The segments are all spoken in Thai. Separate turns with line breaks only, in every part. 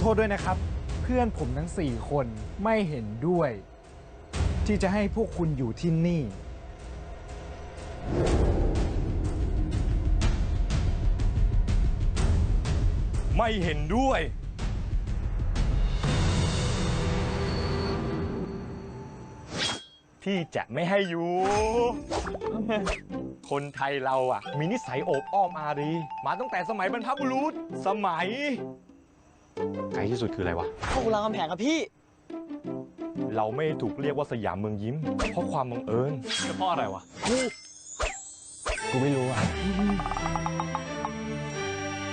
โทษด้วยนะครับ เพื่อนผมทั้งสี่คนไม่เห็นด้วย ที่จะให้พวกคุณอยู่ที่นี่
ไม่เห็นด้วย ที่จะไม่ให้อยู่ คนไทยเราอะ มีนิสัยโอบอ้อมอารี มาตั้งแต่สมัยบรรพบุรุษสมัย ไกลที่สุดคืออะไรวะ
เข้ารามคำแหงครับพี่
เราไม่ถูกเรียกว่าสยามเมืองยิ้ม เพราะความบังเอิญจะเพราะอะไรวะ กูไม่รู้อะ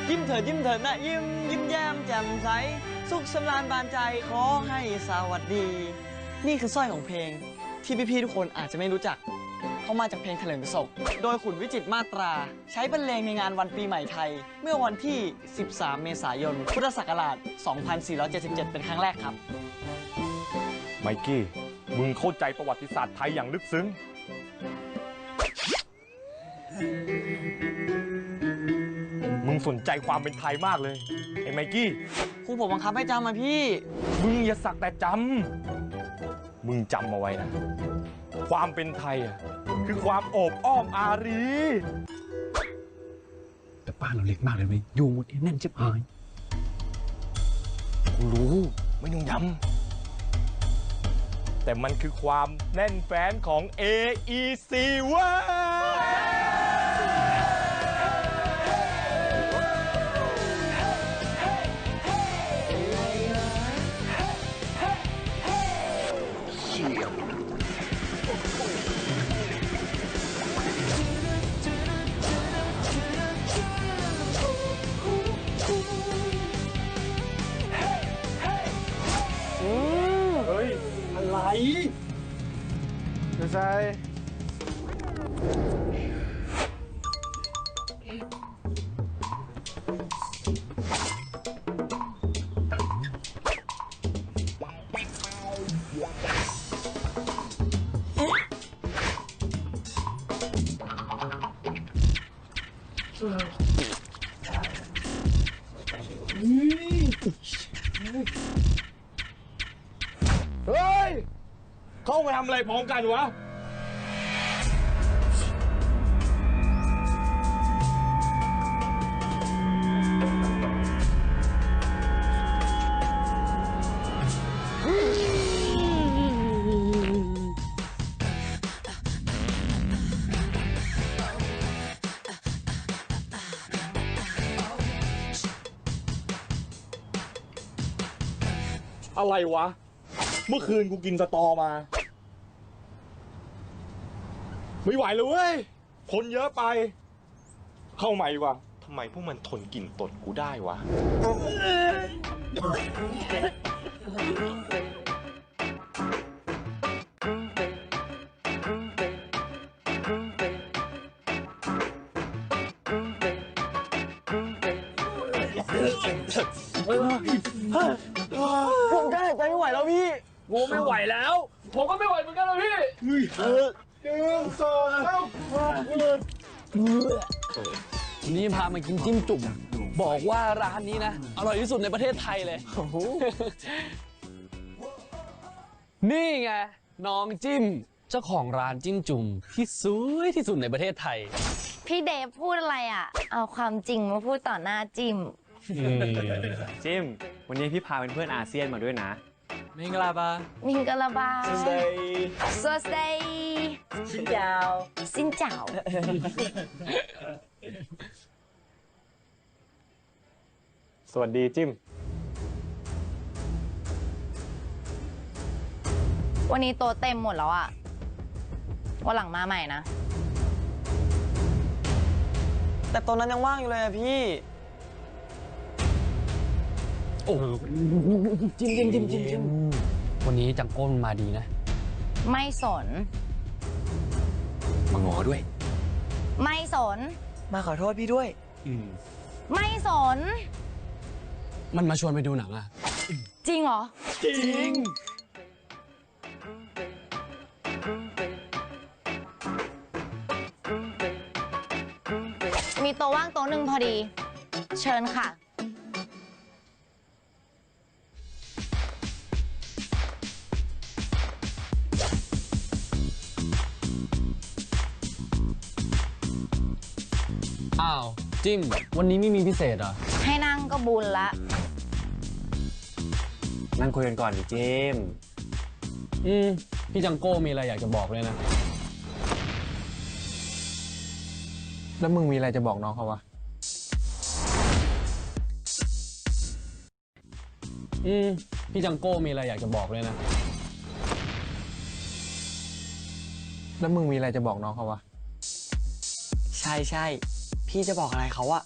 ยิ้มเถิดยิ้มเถิดนะยิ้มยิ้มแย้มแจ่มใส สุขสำราญบานใจขอให้สวัสดี นี่คือสร้อยของเพลงที่พี่ๆทุกคนอาจจะไม่รู้จัก เขามาจากเพลงเถลิงศก โดยขุนวิจิตรมาตรา ใช้บรรเลงในงานวันปีใหม่ไทย เมื่อวันที่ 13 เมษายน พุทธศักราช 2477 เป็นครั้งแรกครับ
ไมกี้ มึงเข้าใจประวัติศาสตร์ไทยอย่างลึกซึ้ง มึงสนใจความเป็นไทยมากเลย ไอ้ไมกี้
ครูผมบังคับให้จำมาพี่
มึงอย่าสักแต่จำ มึงจำเอาไว้นะ ความเป็นไทยอะ คือความโอบอ้อมอารี
แต่บ้านเราเล็กมากเลยไหมยุงหมดเนี่ยแน่นชิบหาย
กูรู้ไม่ต้องย้ำแต่มันคือความแน่นแฟ้นของ AEC เว้ย
เฮ้
ย เข้าไปทำอะไรพร้อมกันวะ อะไรวะ เมื่อคืนกูกินสตอมา ไม่ไหวเลยเว้ย คนเยอะไป เข้าใหม่ดีกว่าทำไมพวกมันทนกลิ่นตดกูได้วะ
ผ
กูไม่ไหวแล้ว ผมก็ไม่ไหวเหมือนกันเลยพี่
วันนี้พามากินจิ้มจุ่ม บอกว่าร้านนี้นะ อร่อยที่สุดในประเทศไทยเลย นี่ไง น้องจิ้ม เจ้าของร้านจิ้มจุ่ม ที่สวยที่สุดในประเทศไทย
พี่เดฟพูดอะไรอะ เอาความจริงมาพูดต่อหน้าจิม
จิมวันนี้พี่พาเป็นเพื่อนอาเซียนมาด้วยนะ
มิงกลาบา
มิงกะลาบา
Stay
สวัสดีสินเจ้าสินเจ้า
สวัสดีจิม
วันนี้โต๊ะเต็มหมดแล้วอะวันหลังมาใหม่นะ
แต่ตอนนั้นยังว่างอยู่เลยอะพี่
โอ้จิ้มจิ้มจิ้มจิ้มจิ้มวันนี้จังก้นมาดีนะ
ไม่สน
มางอด้วย
ไม่สน
มาขอโทษพี่ด้วย
ไม่สน
มันมาชวนไปดูหนังอะ
จริงเหรอ
จริง
มีโต๊ะว่างโต๊ะหนึ่งพอดี เชิญค่ะ
จิ้ม วันนี้ไม่มีพิเศษเหรอ
ให้นั่งก็บุญละ
นั่งคุยกันก่อนดิเจมส์
อืม พี่จังโก้มีอะไรอยากจะบอกเลยนะ
แล้วมึงมีอะไรจะบอกน้องเขาวะ
อืม พี่จังโก้มีอะไรอยากจะบอกเลยนะ
แล้วมึงมีอะไรจะบอกน้องเขาวะ
ใช่ใช่ พี่จะบอกอะไรเขาอะ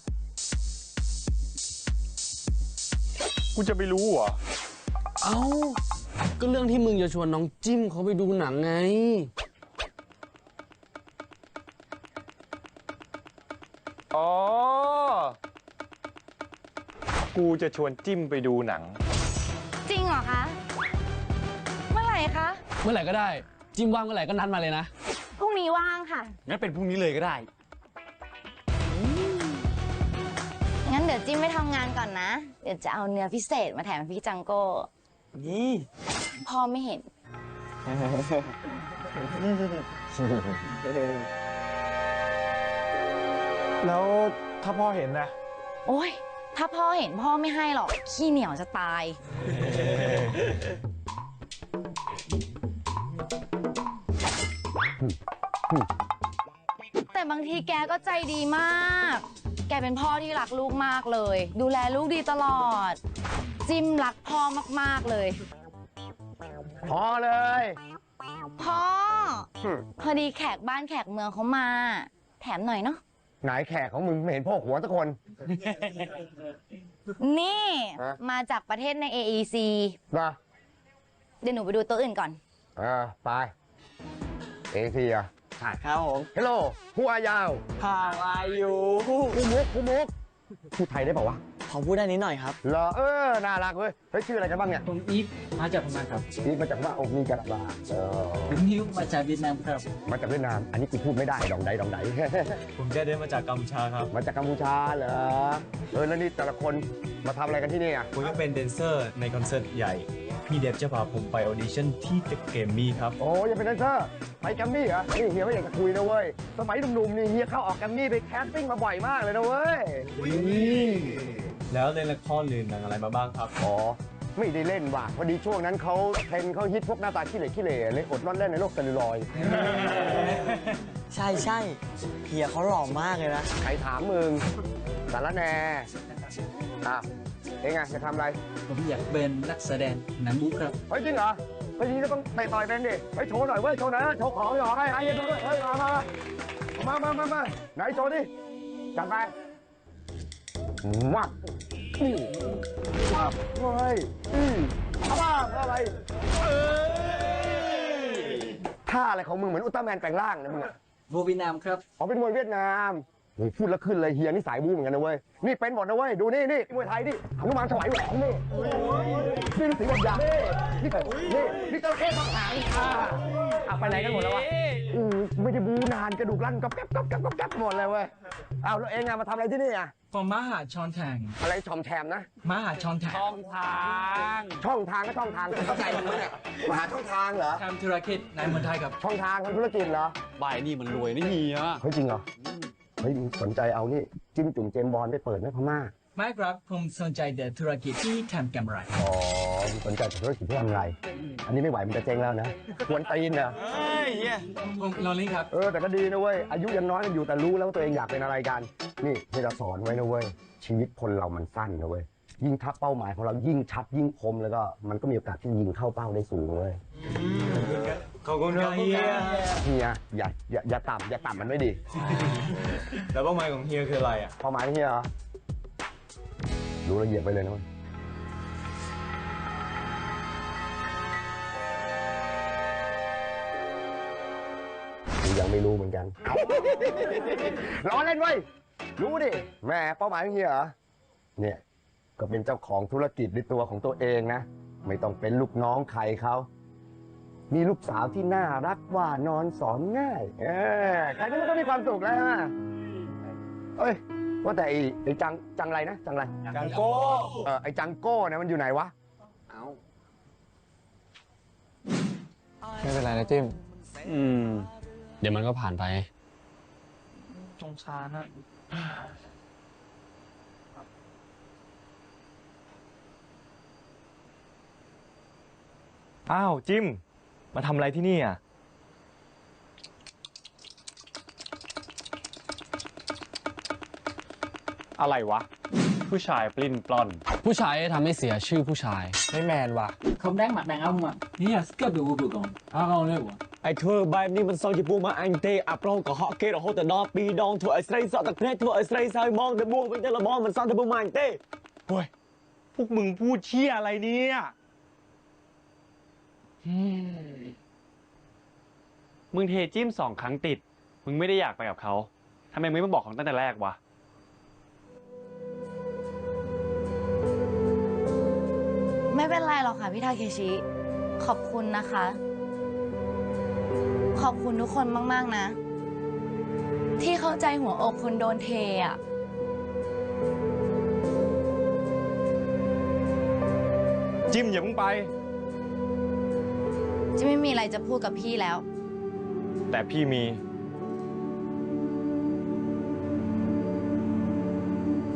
กูจะไปรู้เหรอ
เอ้า ก็เรื่องที่มึงจะชวนน้องจิ้มเขาไปดูหนังไง
อ๋อ กูจะชวนจิ้มไปดูหนัง
จริงเหรอคะ เมื่อไหร่คะ
เมื่อไหร่ก็ได้ จิ้มว่างเมื่อไหร่ก็นัดมาเลยนะ
พรุ่งนี้ว่างค่ะ
งั้นเป็นพรุ่งนี้เลยก็ได้
ดี๋ยวจิ้มไปทำงานก่อนนะ เดี๋ยวจะเอาเนื้อพิเศษมาแถมพี่จังโก้
นี่
พ่อไม่เห็น
แล้วถ้าพ่อเห็นนะ
โอ้ย ถ้าพ่อเห็นพ่อไม่ให้หรอก ขี้เหนียวจะตาย แต่บางทีแกก็ใจดีมากแกเป็นพ่อที่รักลูกมากเลย ดูแลลูกดีตลอด จิ้มรักพ่อมากๆเลย
พอเลย
พ่อ พอดีแขกบ้านแขกเมืองเขามา แถมหน่อยเนาะ
ไหนแขกของมึงไม่เห็นพ่อหัวสักคน
นี่
ฮะ
มาจากประเทศใน AEC
นะ
เดี๋ยวหนูไปดูตัวอื่นก่อน
เออไปเอทีอะ
ครับผม
ฮัลโหลผู้อายาว
How are you
ผู้มุกผู้มุกพูดไทยได้เปล่าวะ
พอพูดได้นิดหน่อยครับ
เหรอเออน่ารักเว้ยเฮ้ยชื่ออะไรกันบ้างเนี่ย
ผมอีฟมาจากพม่าครับ
นี่มาจากว่าโอ้มีกระบาเออ
ผมฮิวมาจากเวียดนามครับ
มาจากเวียดนาม อันนี้กูพูดไม่ได้ดองใดดองใด
ผมจะเดินมาจากกัมพูชาครับ
มาจากกัมพูชาเหรอเออแล้วนี่แต่ละคนมาทำอะไรกันที่นี่อะ
ผมก็เป็นแดนเซอร์ในคอนเสิร์ตใหญ่ พี่เดฟจะพาผมไปออดิชั่นที่ตึกเกมมี่ครับ
โอ้ยยังเป็นแดนเซอร์ไปแกรมมี่เหรอนี่เฮียไม่อยากจะคุยนะเว้ย สมัยหนุ่มๆนี่เฮียเข้าออกแกรมมี่ไปแคสติ้งมาบ่อยมากเลยนะเว้ย
แล้วในละครหรือหนังอะไรมาบ้างครับ
อ๋อ ไม่ได้เล่นว่ะพอดีช่วงนั้นเขาเทรนด์เขาฮิตพวกหน้าตาขี้เหร่ขี้เหร่เลยอดร่อนเล่นในโลกสเตียรอยด์
ใช่ใช่เฮียเขาหล่อมากเลยนะ
ใครถามมึงสารแหน่อะ เองไงจะทำอะไร
ผมอยากเป็นนักแสดงหนังบูครับ
เฮ้ยจริงเหรอเฮ้ยจริงก็ต้องเตะต่อยเป็นดิเฮ้ยโชว์หน่อยเว้ยโชว์หน่อยนะโชว์ของหน่อยให้ไอ้เหี้ยดูด้วยเฮ้ยมามามามามามาไหนโชว์ดิจัดไปวับอืมวับเฮ้ยอืมเอาว่าอะไรเอ้ยท่าอะไรของมึงเหมือนอุลตร้าแมนแปลงร่างนะมึงอะ
โวเวียดนามครับ
อ๋อเป็นมวยเวียดนาม โอ้ยพูดแล้วขึ้นเลยเฮียนี่สายบูเหมือนกันนะเว้ยนี่เป็นหมดนะเว้ยดูนี่นี่มวยไทยนี่หนุมานถวายแหวนนี่นี่ฤาษีบทยานี่นี่นี่นี่เจ้าเข้ต้องหางอ่าอะไปไหนกันหมดแล้ววะอือไม่ได้บูนานกระดูกลั่นก๊อบแก๊บก๊อบแก๊บก๊อบแก๊บหมดเลยเว้ยเอาแล้วเองอะมาทำอะไรที่นี่อะ
ผมมาหาช่องทาง
อะไรชอมแชมนะ
มาหาช่องทาง
ช่องทาง
ช่องทางก็ช่องทางเข้าใจมึงเนี่ยมาหาช่องทางเหรอ
ทำธุรกิจในเมืองไทยกับ
ช่องทางทำธุรกิจเหรอ
บ่ายนี่มันรวยนะเฮีย
เฮ้ยจริงเหรอ เฮ้ยมึงสนใจเอานี่จิ้มจุ่มเจมส์บอลไปเปิดไหมพม่า
ไม่ครับผมสนใจแต่ธุรกิจที่ทำกำไร
อ๋อสนใจธุรกิจที่ทำไร อันนี้ไม่ไหวมันจะเจ๊งแล้วนะควรตีนนะ
เฮ้ยเฮีย
ผมลอลิงครับ
เออแต่ก็ดีนะเว้ยอายุยังน้อยกันอยู่แต่รู้แล้วว่าตัวเองอยากเป็นอะไรกัน นี่ที่เราสอนไว้นะเว้ยชีวิตคนเรามันสั้นนะเว้ยยิ่งทับเป้าหมายของเรายิ่งชัดยิ่งคมแล้วก็มันก็มีโอกาสที่ยิงเข้าเป้าได้สูงเลย
ขอบคุณครับเฮีย
เฮียอย่าอย่าอย่าต่ำอย่าต่ำมันไม่ดี
แล้วเป้าหมายของเฮียคืออะไรอะ
เป้าหมายเฮียเหรอรู้ละเอียดไปเลยนะเว้ยกูยังไม่รู้เหมือนกันล้อเล่นเว้ยรู้ดิแหม่เป้าหมายของเฮียเหรอเนี่ยก็เป็นเจ้าของธุรกิจในตัวของตัวเองนะ ไม่ต้องเป็นลูกน้องใครเขา มีลูกสาวที่น่ารักหว่านอนสอนง่ายเออใครที่มันก็มีความสุขแล้วนะเอ้ยว่าแต่ไอ้ไอ้จังจังไรนะจังไร
จังโก้
เออไอ้จังโก้เนี่ยมันอยู่ไหนวะ
ไม่เป็นไรนะจิ้ม
อืม เดี๋ยวมันก็ผ่านไป
สงสารนะ
อ้าว จิม มาทำอะไรที่นี่อะ
อะไรวะ ผู้ชายปลิ้นปล้อน
ผู้ชายทำให้เสียชื่อผู้ชาย
ไม่แมนวะ
เขาดักหมัดแด đàn ông mà Nghĩa là skip được vừa còn À ราเร็วกว่า
ไอ้เธอใบบนี้มันซอยจีบูมาอังเตะอับรองกับฮอเกตเอาโหแต่ดอปีดองถั่วไอ้สไลซ์ซอตะเพลถั่วไอ้สไลซ์ซอยมองแต่บวง
เป็
นแต่ละมองมันซอนแต่บูมาอังเต้
เฮ้ยพวกมึงพูดเชี่ยอะไรเนี่ย
มึงเทจิ้มสองครั้งติด มึงไม่ได้อยากไปกับเขาทำไมมึงไม่มาบอกเขาตั้งแต่แรกวะ
ไม่เป็นไรหรอกค่ะพี่ทาเคชิ ขอบคุณนะคะ ขอบคุณทุกคนมาก ๆ นะ ที่เข้าใจหัวอกคนโดนเทอะ
จิมอย่าเพิ่งไป
จะไม่มีอะไรจะพูดกับพี่แล้ว
แต่พี่มี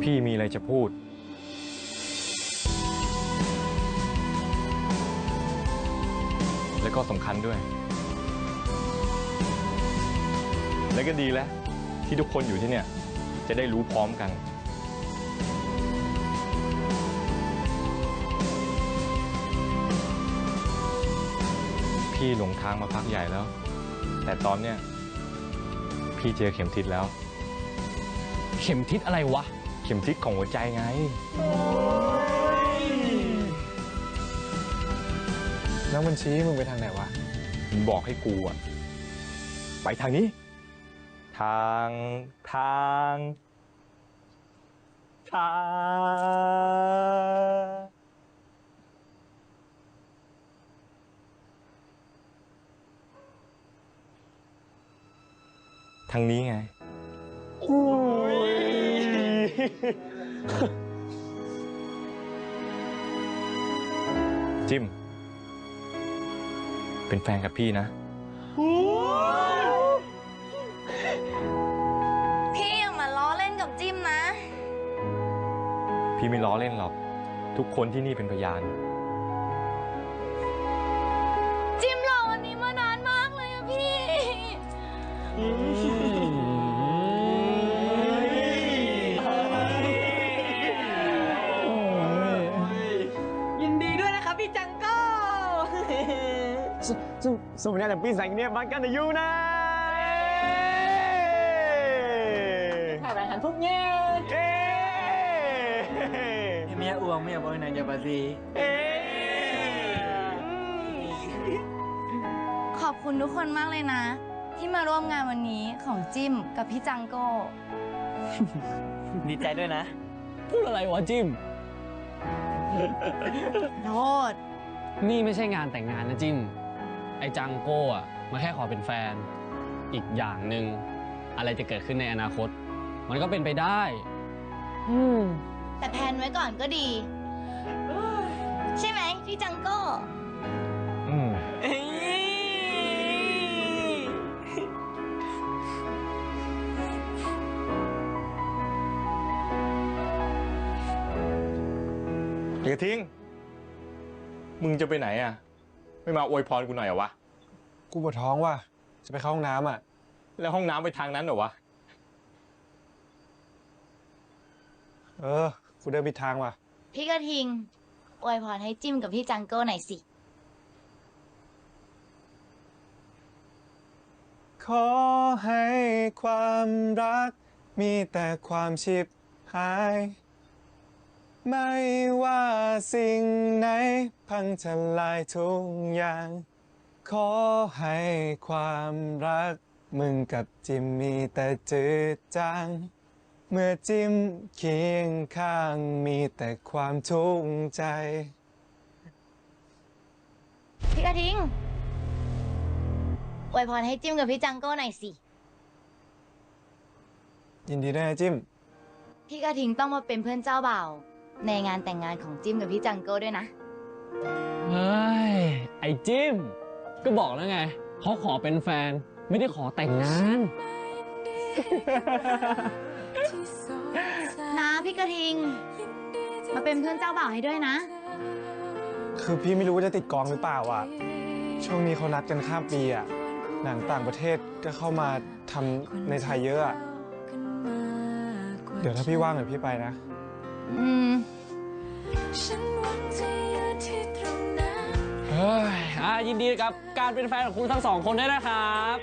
พี่มีอะไรจะพูด แล้วก็สำคัญด้วย และก็ดีแล้วที่ทุกคนอยู่ที่เนี่ย จะได้รู้พร้อมกัน พี่หลงทางมาพักใหญ่แล้ว แต่ตอนเนี้ยพี่เจอเข็มทิศแล้ว
เข็มทิศอะไรวะ
เข็มทิศของหัวใจไง
แล้วมันชี้มึงไปทางไหนวะ
มันบอกให้กูอะไปทางนี้ ทางทาง ทาง ทางนี้ไงจิม เป็นแฟนกับพี่นะ
พี่อย่ามาล้อเล่นกับจิ้มนะ
พี่ไม่ล้อเล่นหรอก ทุกคนที่นี่เป็นพยาน
ยิ
นดีด้วยนะครับพี่จังโก้สุสุเนี่ยแต่ปีสังเนี่ยมันกันอยู่นะ
Hai bạn hạnh phúc nha.
เอ๊ะ
Mẹ uống mẹ bôi này giờ bà gì?
เอ๊ะ
ขอบคุณทุกคนมากเลยนะ ที่มาร่วมงานวันนี้ของจิ้มกับพี่จังโก้
ดีใจด้วยนะ
พูดอะไรวะจิม
โทษ
นี่ไม่ใช่งานแต่งงานนะจิม ไอ้จังโก้อะมาแค่ขอเป็นแฟน อีกอย่างหนึ่งอะไรจะเกิดขึ้นในอนาคต มันก็เป็นไปได้ อืม
แต่แพลนไว้ก่อนก็ดี ใช่ไหมพี่จังโก้
เดี๋
ยวทิ้ง มึงจะไปไหนอะ ไม่มาอวยพรกูหน่อยเหรอวะ
กูปวดท้องว่ะ จะไปเข้าห้องน้ำอะ
แล้วห้องน้ำไปทางนั้นเหรอวะ
เออ กูเดินผิดทางว่ะ
พี่กระทิงอวยพรให้จิ้มกับพี่จังโก้หน่อยสิ
ขอให้ความรักมีแต่ความชิบหาย ไม่ว่าสิ่งไหน พังทลายทุกอย่าง ขอให้ความรัก มึงกับจิมมีแต่จืดจางเมื่อจิมเคียงข้างมีแต่ความทุกข์ใจ
พี่กระทิงอวยพรให้จิ้มกับพี่จังโก้หน่อยสิ
ยินดีด้วยนะจิม
พี่กระทิงต้องมาเป็นเพื่อนเจ้าบ่าว ในงานแต่งงานของจิ้มกับพี่จังโก้ด้วยนะ
เฮ้ย ไอ้จิมก็บอกแล้วไงเขาขอเป็นแฟน ไม่ได้ขอแต่งงาน
นะพี่กระทิง มาเป็นเพื่อนเจ้าบ่าวให้ด้วยนะ
คือพี่ไม่รู้ว่าจะติดกองหรือเปล่าอะ ช่วงนี้เขานัดกันข้ามปีอะ หนังต่างประเทศก็เข้ามาทำในไทยเยอะอะเดี๋ยวถ้าพี่ว่างเดี๋ยวพี่ไปนะ
อืม
เฮ้ยอะยินดีกับการเป็นแฟนของคุณทั้งสองคนด้วยนะครับ